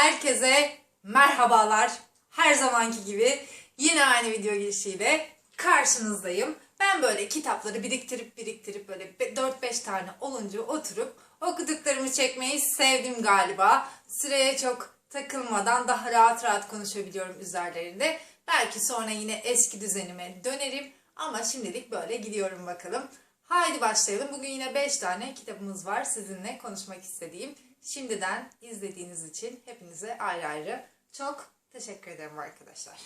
Herkese merhabalar. Her zamanki gibi yine aynı video girişiyle karşınızdayım. Ben böyle kitapları biriktirip biriktirip böyle 4-5 tane olunca oturup okuduklarımı çekmeyi sevdim galiba. Süreye çok takılmadan daha rahat rahat konuşabiliyorum üzerlerinde. Belki sonra yine eski düzenime dönerim ama şimdilik böyle gidiyorum bakalım. Haydi başlayalım. Bugün yine 5 tane kitabımız var sizinle konuşmak istediğim. Şimdiden izlediğiniz için hepinize ayrı ayrı çok teşekkür ederim arkadaşlar.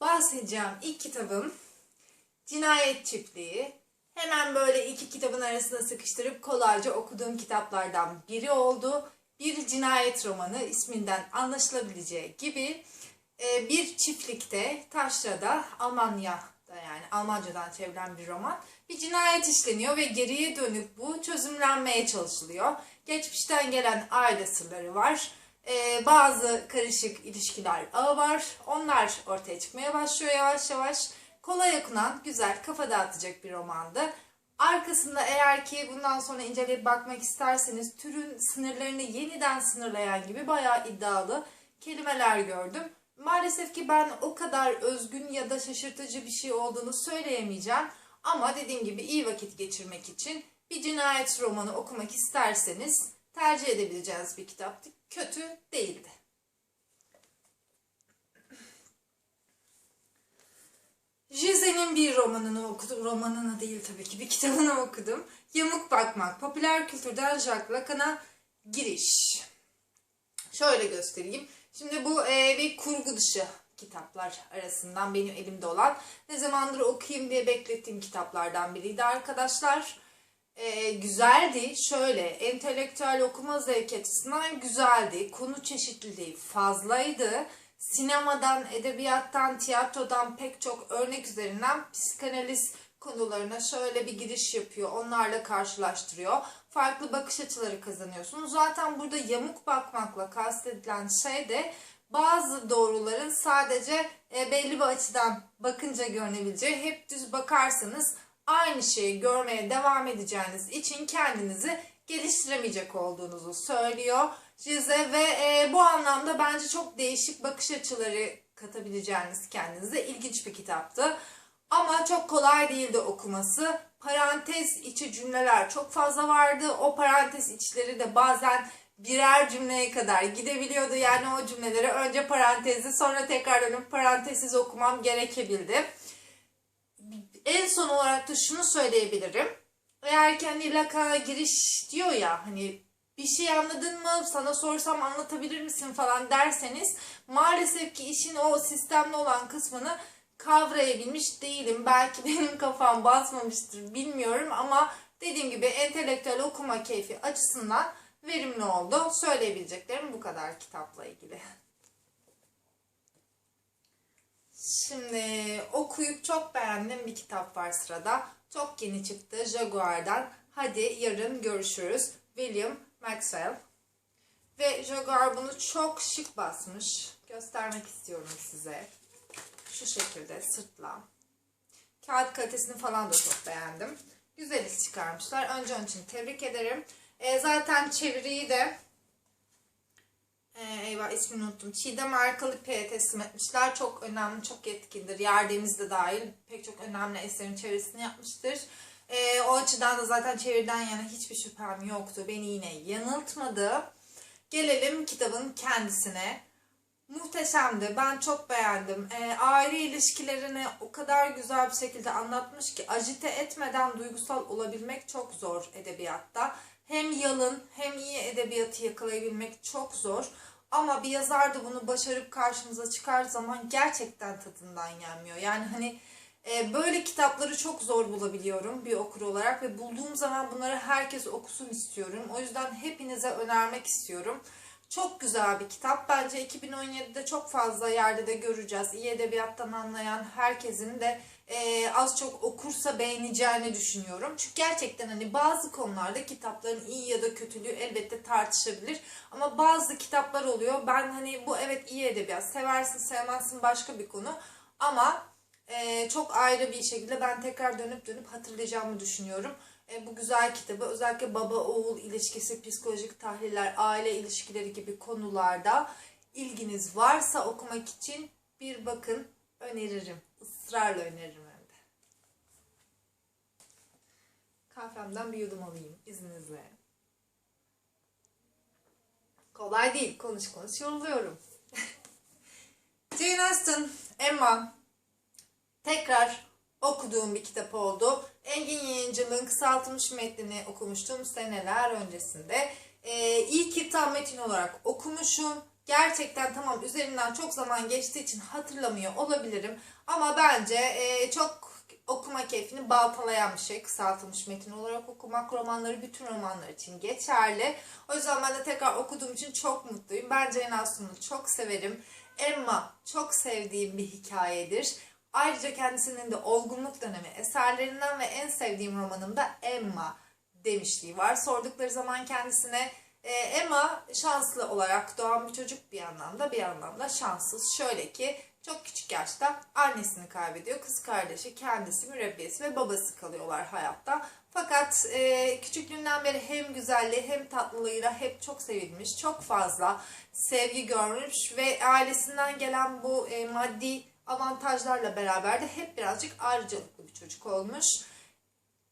Bahsedeceğim ilk kitabım Cinayet Çiftliği. Hemen böyle iki kitabın arasına sıkıştırıp kolayca okuduğum kitaplardan biri oldu. Bir cinayet romanı isminden anlaşılabileceği gibi e, bir çiftlikte Taşra'da Almanya'da yani Almancadan çevrilen bir roman. Bir cinayet işleniyor ve geriye dönük bu çözümlenmeye çalışılıyor. Geçmişten gelen aile sırları var. E, bazı karışık ilişkiler ağı var. Onlar ortaya çıkmaya başlıyor yavaş yavaş. Kolay okunan, güzel, kafa dağıtacak bir romandı. Arkasında eğer ki bundan sonra inceleyip bakmak isterseniz türün sınırlarını yeniden sınırlayan gibi bayağı iddialı kelimeler gördüm. Maalesef ki ben o kadar özgün ya da şaşırtıcı bir şey olduğunu söyleyemeyeceğim. Ama dediğim gibi iyi vakit geçirmek için bir cinayet romanı okumak isterseniz tercih edebileceğiniz bir kitaptı. Kötü değildi. Jize'nin bir romanını okudum. Romanını değil tabii ki bir kitabını okudum. Yamuk Bakmak. Popüler kültürden Jacques Lacan'a giriş. Şöyle göstereyim. Şimdi bu e, bir kurgu dışı kitaplar arasından benim elimde olan ne zamandır okuyayım diye beklettiğim kitaplardan biriydi arkadaşlar. E, güzeldi. Şöyle entelektüel okuma zevki açısından güzeldi. Konu çeşitliliği fazlaydı. Sinemadan, edebiyattan, tiyatrodan pek çok örnek üzerinden psikanaliz konularına şöyle bir giriş yapıyor. Onlarla karşılaştırıyor. Farklı bakış açıları kazanıyorsunuz. Zaten burada yamuk bakmakla kastedilen şey de bazı doğruların sadece e, belli bir açıdan bakınca görünebileceği. Hep düz bakarsanız aynı şeyi görmeye devam edeceğiniz için kendinizi geliştiremeyecek olduğunuzu söylüyor Cize ve e, bu anlamda bence çok değişik bakış açıları katabileceğiniz kendinize ilginç bir kitaptı. Ama çok kolay değildi okuması. Parantez içi cümleler çok fazla vardı. O parantez içleri de bazen birer cümleye kadar gidebiliyordu. Yani o cümleleri önce parantezli sonra tekrar dönüp parantezsiz okumam gerekebildi. En son olarak da şunu söyleyebilirim. Eğer kendi Lacan'a giriş diyor ya hani bir şey anladın mı sana sorsam anlatabilir misin falan derseniz maalesef ki işin o sistemli olan kısmını kavrayabilmiş değilim. Belki benim kafam basmamıştır bilmiyorum ama dediğim gibi entelektüel okuma keyfi açısından verimli oldu. Söyleyebileceklerim bu kadar kitapla ilgili. Şimdi okuyup çok beğendiğim bir kitap var sırada. Çok yeni çıktı Jaguar'dan. Hadi yarın görüşürüz. William Maxwell. Ve Jaguar bunu çok şık basmış. Göstermek istiyorum size. Şu şekilde sırtla. Kağıt kalitesini falan da çok beğendim. Güzel iş çıkarmışlar. Önce onun için tebrik ederim. E, zaten çeviriyi de e, eyvah ismini unuttum. Çiğdem Arkalıkaya teslim etmişler. Çok önemli, çok yetkindir. Yerdemiz de dahil pek çok önemli eserin çevirisini yapmıştır. E, o açıdan da zaten çeviriden yana hiçbir şüphem yoktu. Beni yine yanıltmadı. Gelelim kitabın kendisine. Muhteşemdi. Ben çok beğendim. E, aile ilişkilerini o kadar güzel bir şekilde anlatmış ki acite etmeden duygusal olabilmek çok zor edebiyatta. Hem yalın hem iyi edebiyatı yakalayabilmek çok zor. Ama bir yazar da bunu başarıp karşımıza çıkar zaman gerçekten tadından yenmiyor. Yani hani e, böyle kitapları çok zor bulabiliyorum bir okur olarak ve bulduğum zaman bunları herkes okusun istiyorum. O yüzden hepinize önermek istiyorum. Çok güzel bir kitap. Bence 2017'de çok fazla yerde de göreceğiz. İyi edebiyattan anlayan herkesin de e, az çok okursa beğeneceğini düşünüyorum. Çünkü gerçekten hani bazı konularda kitapların iyi ya da kötülüğü elbette tartışabilir. Ama bazı kitaplar oluyor. Ben hani bu evet iyi edebiyat. Seversin sevmezsin başka bir konu. Ama e, çok ayrı bir şekilde ben tekrar dönüp dönüp hatırlayacağımı düşünüyorum. E, bu güzel kitabı özellikle baba oğul ilişkisi, psikolojik tahliller, aile ilişkileri gibi konularda ilginiz varsa okumak için bir bakın öneririm. Israrla öneririm hem de. Kahvemden bir yudum alayım izninizle. Kolay değil. Konuş konuş yoruluyorum. Jane Austen, Emma. Tekrar okuduğum bir kitap oldu. Engin Yayıncılığın kısaltılmış metnini okumuştum seneler öncesinde. Ee, ilk kitap metin olarak okumuşum. Gerçekten tamam üzerinden çok zaman geçtiği için hatırlamıyor olabilirim. Ama bence e, çok okuma keyfini baltalayan bir şey. Kısaltılmış metin olarak okumak romanları bütün romanlar için geçerli. O yüzden ben de tekrar okuduğum için çok mutluyum. Ben Austen'ı çok severim. Emma çok sevdiğim bir hikayedir. Ayrıca kendisinin de olgunluk dönemi eserlerinden ve en sevdiğim romanım da Emma demişliği var. Sordukları zaman kendisine e, Emma şanslı olarak doğan bir çocuk bir anlamda bir anlamda şanssız. Şöyle ki çok küçük yaşta annesini kaybediyor. Kız kardeşi, kendisi, mürebbiyesi ve babası kalıyorlar hayatta. Fakat e, küçüklüğünden beri hem güzelliği hem tatlılığıyla hep çok sevilmiş, çok fazla sevgi görmüş ve ailesinden gelen bu e, maddi avantajlarla beraber de hep birazcık ayrıcalıklı bir çocuk olmuş.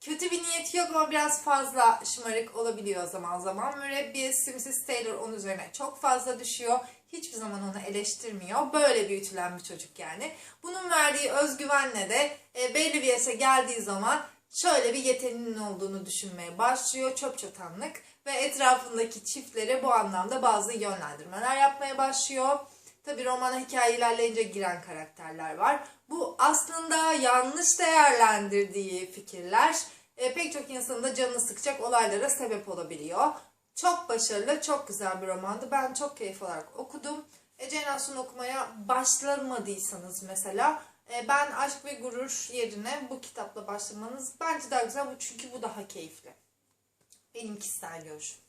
Kötü bir niyeti yok ama biraz fazla şımarık olabiliyor zaman zaman. Mürebbiyesi Mrs. Taylor onun üzerine çok fazla düşüyor. Hiçbir zaman onu eleştirmiyor. Böyle büyütülen bir çocuk yani. Bunun verdiği özgüvenle de e, belli bir yaşa geldiği zaman şöyle bir yeteneğinin olduğunu düşünmeye başlıyor. Çöp çatanlık ve etrafındaki çiftlere bu anlamda bazı yönlendirmeler yapmaya başlıyor. Tabi romana hikaye ilerleyince giren karakterler var. Bu aslında yanlış değerlendirdiği fikirler e, pek çok insanın da canını sıkacak olaylara sebep olabiliyor. Çok başarılı, çok güzel bir romandı. Ben çok keyif olarak okudum. E, Jane Austen okumaya başlamadıysanız mesela e, ben Aşk ve Gurur yerine bu kitapla başlamanız bence daha güzel. Çünkü bu daha keyifli. Benim kişisel görüşüm.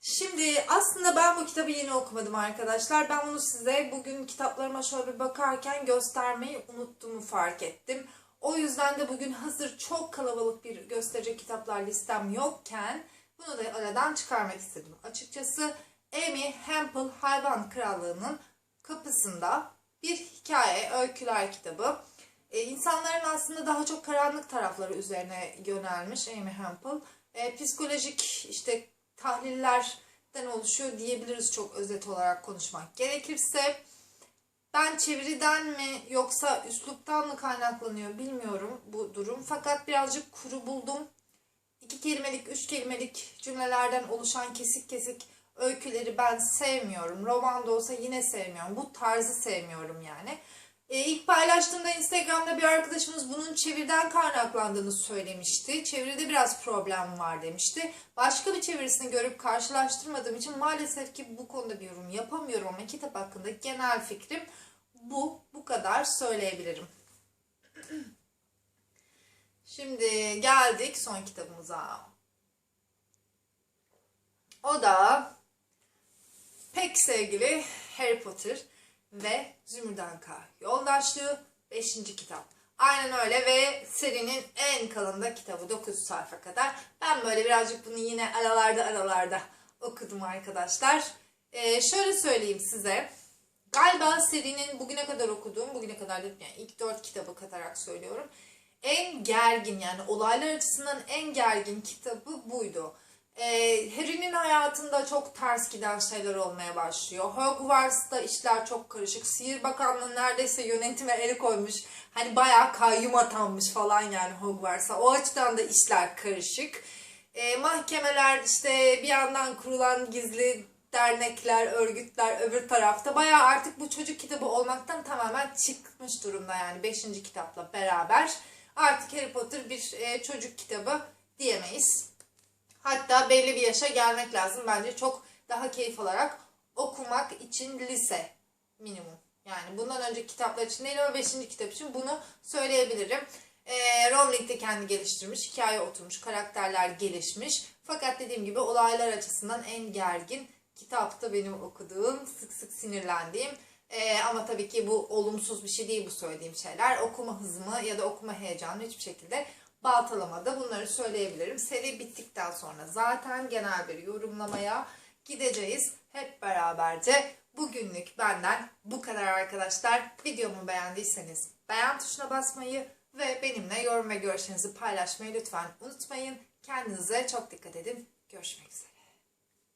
Şimdi aslında ben bu kitabı yeni okumadım arkadaşlar. Ben bunu size bugün kitaplarıma şöyle bir bakarken göstermeyi unuttuğumu fark ettim. O yüzden de bugün hazır çok kalabalık bir gösterecek kitaplar listem yokken bunu da aradan çıkarmak istedim. Açıkçası Amy Hempel Hayvan Krallığı'nın kapısında bir hikaye, öyküler kitabı. Ee, insanların aslında daha çok karanlık tarafları üzerine yönelmiş Amy Hempel. Ee, psikolojik işte tahlillerden oluşuyor diyebiliriz çok özet olarak konuşmak gerekirse. Ben çeviriden mi yoksa üsluptan mı kaynaklanıyor bilmiyorum bu durum. Fakat birazcık kuru buldum. İki kelimelik, üç kelimelik cümlelerden oluşan kesik kesik öyküleri ben sevmiyorum. Roman da olsa yine sevmiyorum. Bu tarzı sevmiyorum yani. E, ilk paylaştığımda Instagram'da bir arkadaşımız bunun çeviriden kaynaklandığını söylemişti. Çeviride biraz problem var demişti. Başka bir çevirisini görüp karşılaştırmadığım için maalesef ki bu konuda bir yorum yapamıyorum ama kitap hakkında genel fikrim bu. Bu kadar söyleyebilirim. Şimdi geldik son kitabımıza. O da pek sevgili Harry Potter ve Zümrüdanka Yoldaşlığı 5. kitap. Aynen öyle ve serinin en kalın kitabı 9 sayfa kadar. Ben böyle birazcık bunu yine aralarda aralarda okudum arkadaşlar. Ee, şöyle söyleyeyim size. Galiba serinin bugüne kadar okuduğum, bugüne kadar dedim yani ilk 4 kitabı katarak söylüyorum. En gergin yani olaylar açısından en gergin kitabı buydu e, Harry'nin hayatında çok ters giden şeyler olmaya başlıyor. Hogwarts'ta işler çok karışık. Sihir Bakanlığı neredeyse yönetime el koymuş. Hani bayağı kayyum atanmış falan yani Hogwarts'a. O açıdan da işler karışık. E, mahkemeler işte bir yandan kurulan gizli dernekler, örgütler öbür tarafta. Bayağı artık bu çocuk kitabı olmaktan tamamen çıkmış durumda yani 5. kitapla beraber. Artık Harry Potter bir e, çocuk kitabı diyemeyiz. Hatta belli bir yaşa gelmek lazım. Bence çok daha keyif alarak okumak için lise minimum. Yani bundan önce kitaplar için değil ama 5. kitap için bunu söyleyebilirim. E, Rowling de kendi geliştirmiş, hikaye oturmuş, karakterler gelişmiş. Fakat dediğim gibi olaylar açısından en gergin kitapta benim okuduğum, sık sık sinirlendiğim Ee, ama tabii ki bu olumsuz bir şey değil bu söylediğim şeyler. Okuma hızımı ya da okuma heyecanını hiçbir şekilde baltalamadı. Bunları söyleyebilirim. Seri bittikten sonra zaten genel bir yorumlamaya gideceğiz. Hep beraberce bugünlük benden bu kadar arkadaşlar. Videomu beğendiyseniz beğen tuşuna basmayı ve benimle yorum ve görüşlerinizi paylaşmayı lütfen unutmayın. Kendinize çok dikkat edin. Görüşmek üzere.